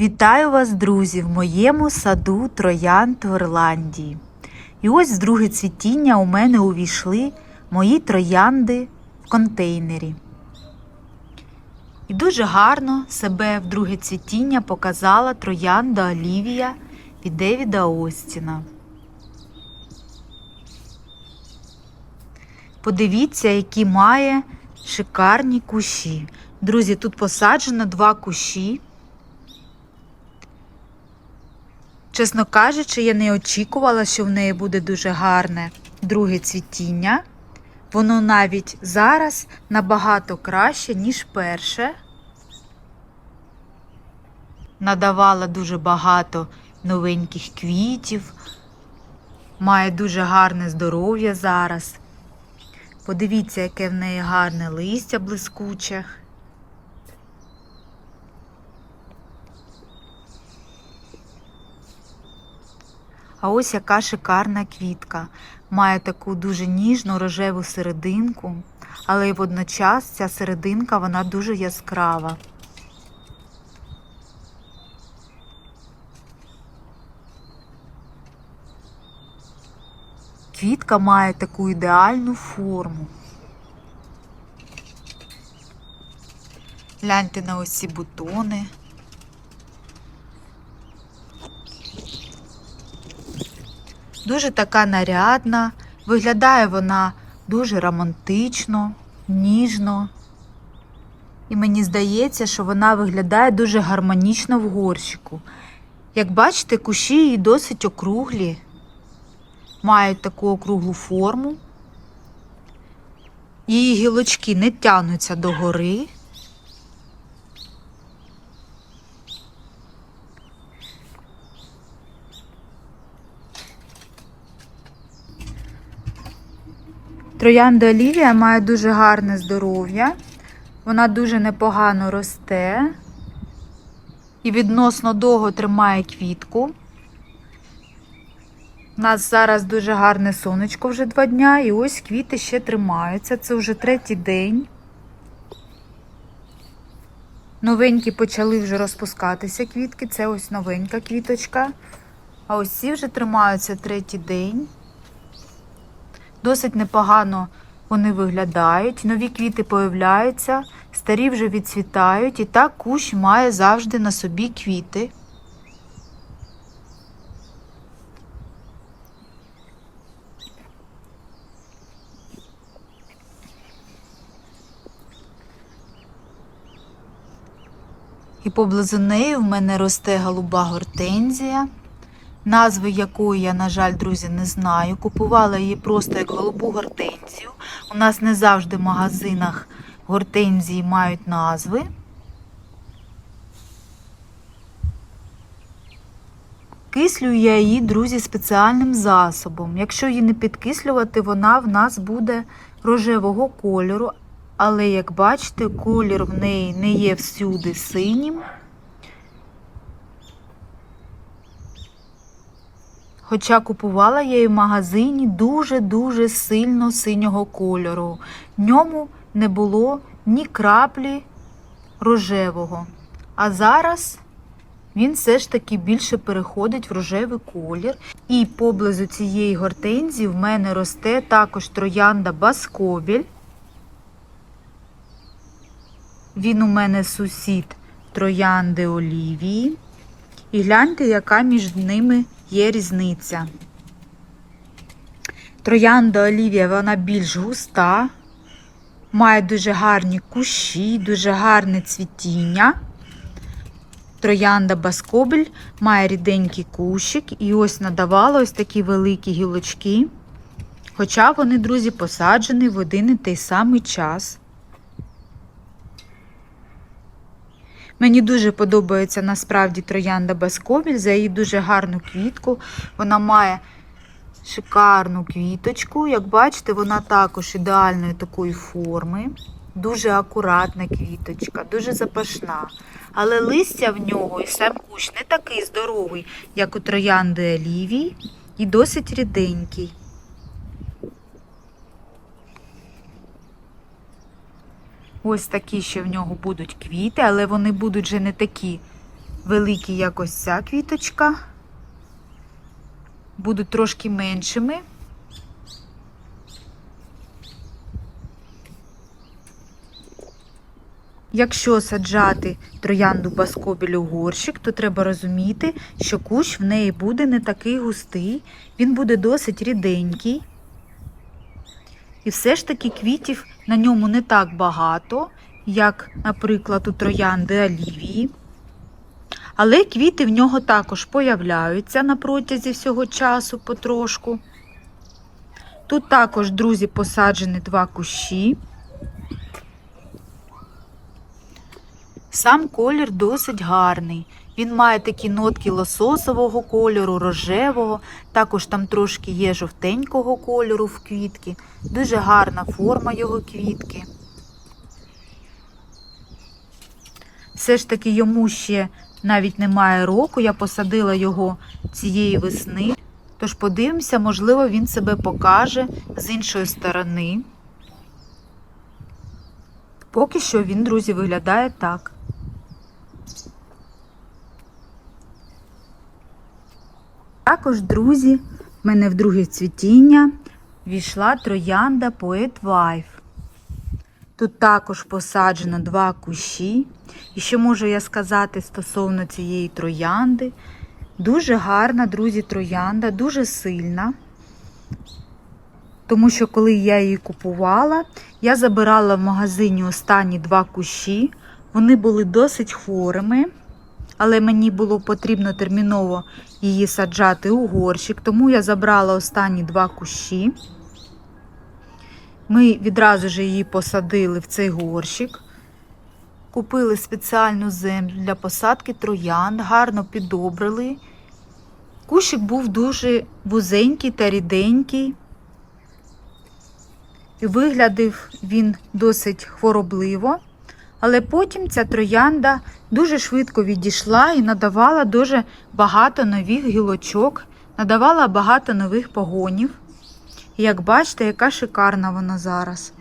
Вітаю вас, друзі, в моєму саду троянд в Ірландії. І ось з друге цвітіння у мене увійшли мої троянди в контейнері. І дуже гарно себе в друге цвітіння показала троянда Олівія від Девіда Остіна. Подивіться, які має шикарні кущі. Друзі, тут посаджено два кущі. Чесно кажучи, я не очікувала, що в неї буде дуже гарне друге цвітіння. Воно навіть зараз набагато краще, ніж перше. Надавала дуже багато новеньких квітів, має дуже гарне здоров'я зараз. Подивіться, яке в неї гарне листя блискуче. А ось яка шикарна квітка. Має таку дуже ніжну рожеву серединку, але й водночас ця серединка вона дуже яскрава. Квітка має таку ідеальну форму. Гляньте на ось ці бутони. Дуже така нарядна, виглядає вона дуже романтично, ніжно. І мені здається, що вона виглядає дуже гармонічно в горщику. Як бачите, кущі її досить округлі, мають таку округлу форму. Її гілочки не тягнуться догори. Троянда Олівія має дуже гарне здоров'я, вона дуже непогано росте і відносно довго тримає квітку. У нас зараз дуже гарне сонечко вже два дня, і ось квіти ще тримаються. Це вже третій день. Новенькі почали вже розпускатися квітки. Це ось новенька квіточка. А ось ці вже тримаються третій день. Досить непогано вони виглядають. Нові квіти появляються, старі вже відцвітають, і так кущ має завжди на собі квіти. І поблизу неї в мене росте голуба гортензія, назви якої я, на жаль, друзі, не знаю. Купувала її просто як голубу гортензію. У нас не завжди в магазинах гортензії мають назви. Кислюю я її, друзі, спеціальним засобом. Якщо її не підкислювати, вона в нас буде рожевого кольору, але, як бачите, колір в неї не є всюди синім. Хоча купувала я її в магазині дуже-дуже сильно синього кольору. В ньому не було ні краплі рожевого. А зараз він все ж таки більше переходить в рожевий колір. І поблизу цієї гортензії в мене росте також троянда Баскобіль. Він у мене сусід троянди Олівії. І гляньте, яка між ними є різниця. Троянда Олівія, вона більш густа, має дуже гарні кущі, дуже гарне цвітіння. Троянда Баскобель має ріденький кущик і ось надавала ось такі великі гілочки. Хоча вони, друзі, посаджені в один і той самий час. Мені дуже подобається насправді троянда Баскобіль за її дуже гарну квітку. Вона має шикарну квіточку. Як бачите, вона також ідеальної такої форми. Дуже акуратна квіточка, дуже запашна. Але листя в нього і сам кущ не такий здоровий, як у троянди Олівії, і досить ріденький. Ось такі ще в нього будуть квіти, але вони будуть вже не такі великі, як ось ця квіточка. Будуть трошки меншими. Якщо саджати троянду баскобіль у горщик, то треба розуміти, що кущ в неї буде не такий густий, він буде досить ріденький. І все ж таки квітів на ньому не так багато, як, наприклад, у троянди олівії. Але квіти в нього також появляються на протязі всього часу потрошку. Тут також, друзі, посаджені два кущі. Сам колір досить гарний. Він має такі нотки лососового кольору, рожевого, також там трошки є жовтенького кольору в квітки. Дуже гарна форма його квітки. Все ж таки йому ще навіть немає року. Я посадила його цієї весни. Тож подивимося, можливо, він себе покаже з іншої сторони. Поки що він, друзі, виглядає так. Також, друзі, в мене в друге цвітіння війшла троянда Poet Wife. Тут також посаджено два кущі. І що можу я сказати стосовно цієї троянди? Дуже гарна, друзі, троянда, дуже сильна. Тому що, коли я її купувала, я забирала в магазині останні два кущі. Вони були досить хворими, але мені було потрібно терміново її саджати у горщик, тому я забрала останні два кущі. Ми відразу ж її посадили в цей горщик. Купили спеціальну землю для посадки троянд, гарно підобрили. Кущик був дуже вузенький та ріденький. І виглядав він досить хворобливо, але потім ця троянда дуже швидко відійшла і надавала дуже багато нових гілочок, надавала багато нових погонів. І як бачите, яка шикарна вона зараз.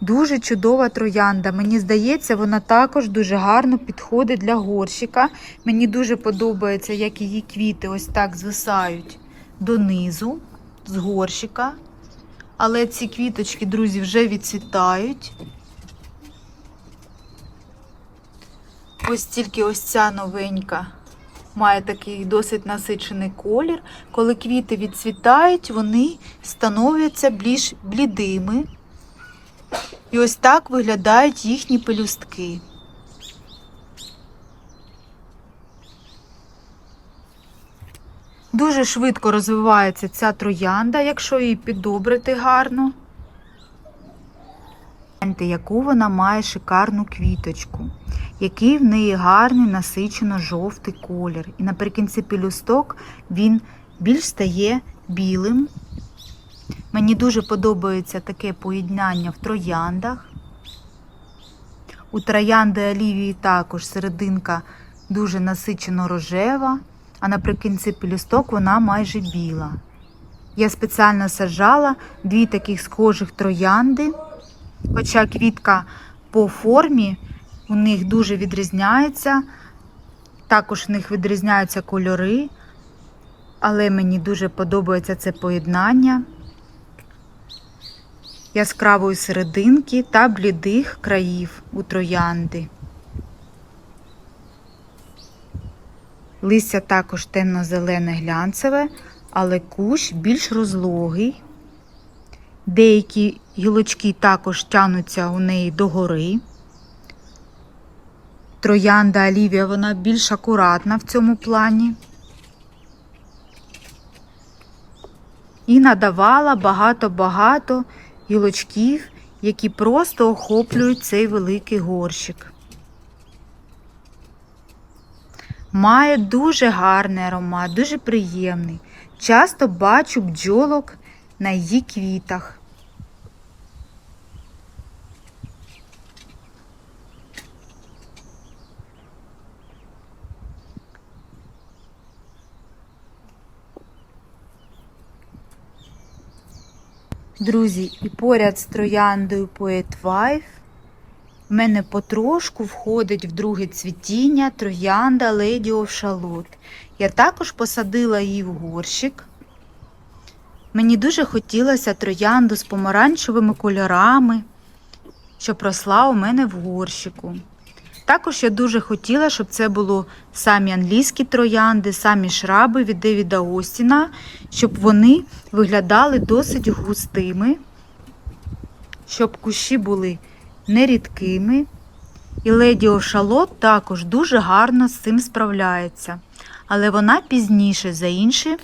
Дуже чудова троянда. Мені здається, вона також дуже гарно підходить для горщика. Мені дуже подобається, як її квіти ось так звисають донизу з горщика. Але ці квіточки, друзі, вже відцвітають. Ось тільки ось ця новенька має такий досить насичений колір. Коли квіти відцвітають, вони становляться більш блідими. І ось так виглядають їхні пелюстки. Дуже швидко розвивається ця троянда, якщо її підобрити гарно. Яку вона має шикарну квіточку, який в неї гарний насичено жовтий колір. І наприкінці пелюсток він більш стає білим. Мені дуже подобається таке поєднання в трояндах. У троянди олівії також серединка дуже насичено рожева, а наприкінці пелюсток вона майже біла. Я спеціально саджала дві таких схожих троянди, хоча квітка по формі у них дуже відрізняється, також в них відрізняються кольори, але мені дуже подобається це поєднання яскравої серединки та блідих країв у троянди. Листя також темно-зелене глянцеве, але кущ більш розлогий. Деякі гілочки також тянуться у неї догори. Троянда Олівія, вона більш акуратна в цьому плані. І надавала багато-багато гілочків, які просто охоплюють цей великий горщик. Має дуже гарний аромат, дуже приємний. Часто бачу бджолок на її квітах. Друзі, і поряд з трояндою Poet Wife в мене потрошку входить в друге цвітіння троянда Lady of Charlotte. Я також посадила її в горщик. Мені дуже хотілося троянду з помаранчевими кольорами, щоб росла у мене в горщику. Також я дуже хотіла, щоб це було самі англійські троянди, самі шраби від Девіда Остіна, щоб вони виглядали досить густими, щоб кущі були нерідкими. І леді Ошалот також дуже гарно з цим справляється. Але вона пізніше за інші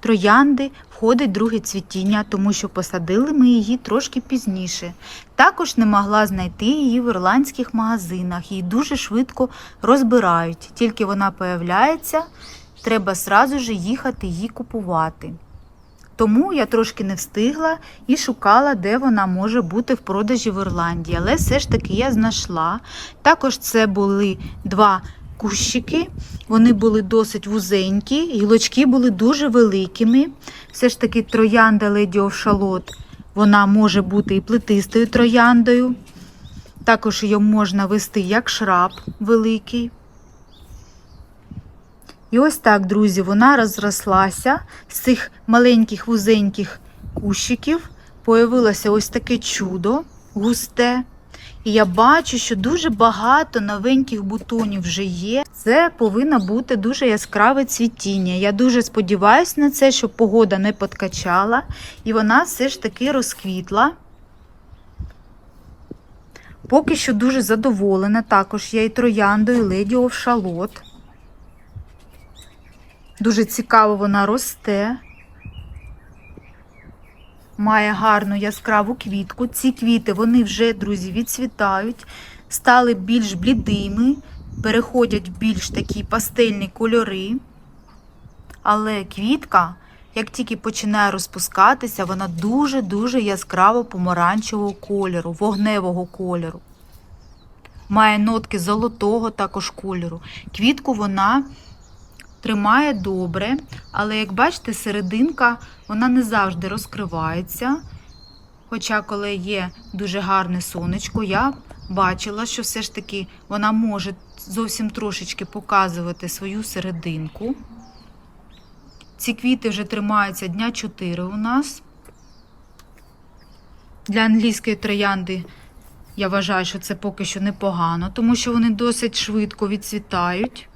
троянди входить друге цвітіння, тому що посадили ми її трошки пізніше. Також не могла знайти її в ірландських магазинах. Її дуже швидко розбирають. Тільки вона появляється, треба сразу же їхати її купувати. Тому я трошки не встигла і шукала, де вона може бути в продажі в Ірландії. Але все ж таки я знайшла. Також це були два кущики, вони були досить вузенькі, гілочки були дуже великими. Все ж таки троянда Lady of Charlotte, вона може бути і плетистою трояндою. Також її можна вести як шраб великий. І ось так, друзі, вона розрослася з цих маленьких вузеньких кущиків. Появилося ось таке чудо густе. І я бачу, що дуже багато новеньких бутонів вже є. Це повинно бути дуже яскраве цвітіння. Я дуже сподіваюся на це, щоб погода не подкачала, і вона все ж таки розквітла. Поки що дуже задоволена. Також я і трояндою Lady of Charlotte. Дуже цікаво вона росте. Має гарну яскраву квітку. Ці квіти, вони вже, друзі, відцвітають, стали більш блідими, переходять в більш такі пастельні кольори. Але квітка, як тільки починає розпускатися, вона дуже-дуже яскраво помаранчевого кольору, вогневого кольору. Має нотки золотого також кольору. Квітку вона тримає добре, але, як бачите, серединка вона не завжди розкривається. Хоча, коли є дуже гарне сонечко, я бачила, що все ж таки вона може зовсім трошечки показувати свою серединку. Ці квіти вже тримаються дня 4 у нас. Для англійської троянди я вважаю, що це поки що непогано, тому що вони досить швидко відцвітають.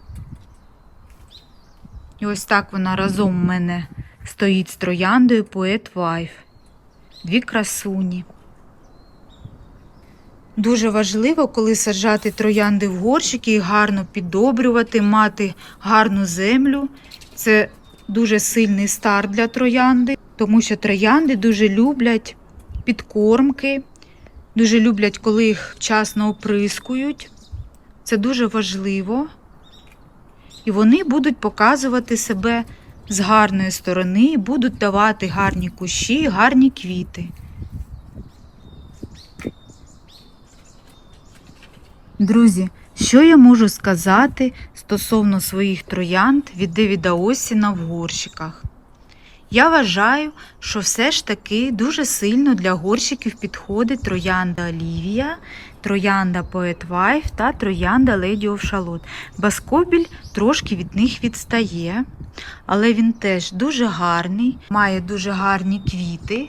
І ось так вона разом в мене стоїть з трояндою Poet Wife. Дві красуні. Дуже важливо, коли саджати троянди в горщики і гарно піддобрювати, мати гарну землю. Це дуже сильний старт для троянди, тому що троянди дуже люблять підкормки, дуже люблять, коли їх вчасно оприскують. Це дуже важливо. І вони будуть показувати себе з гарної сторони, будуть давати гарні кущі, гарні квіти. Друзі, що я можу сказати стосовно своїх троянд від Девіда Осіна в горщиках? Я вважаю, що все ж таки дуже сильно для горщиків підходить троянда Олівія, троянда Poet Wife та троянда Lady of Charlotte. Баскобіль трошки від них відстає, але він теж дуже гарний, має дуже гарні квіти.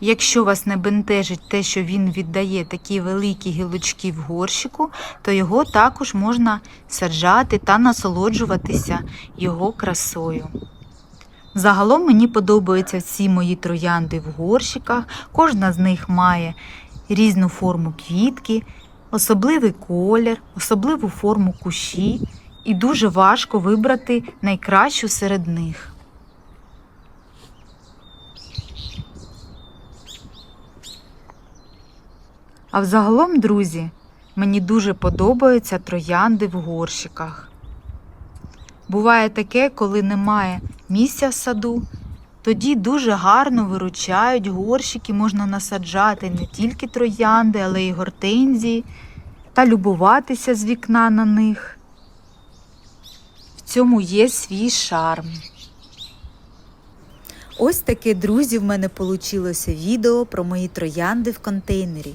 Якщо вас не бентежить те, що він віддає такі великі гілочки в горщику, то його також можна саджати та насолоджуватися його красою. Загалом мені подобаються всі мої троянди в горщиках, кожна з них має різну форму квітки, особливий колір, особливу форму кущі, і дуже важко вибрати найкращу серед них. А взагалом, друзі, мені дуже подобаються троянди в горщиках. Буває таке, коли немає місця в саду, тоді дуже гарно виручають горщики, можна насаджати не тільки троянди, але й гортензії та любуватися з вікна на них. В цьому є свій шарм. Ось таке, друзі, в мене вийшло відео про мої троянди в контейнері.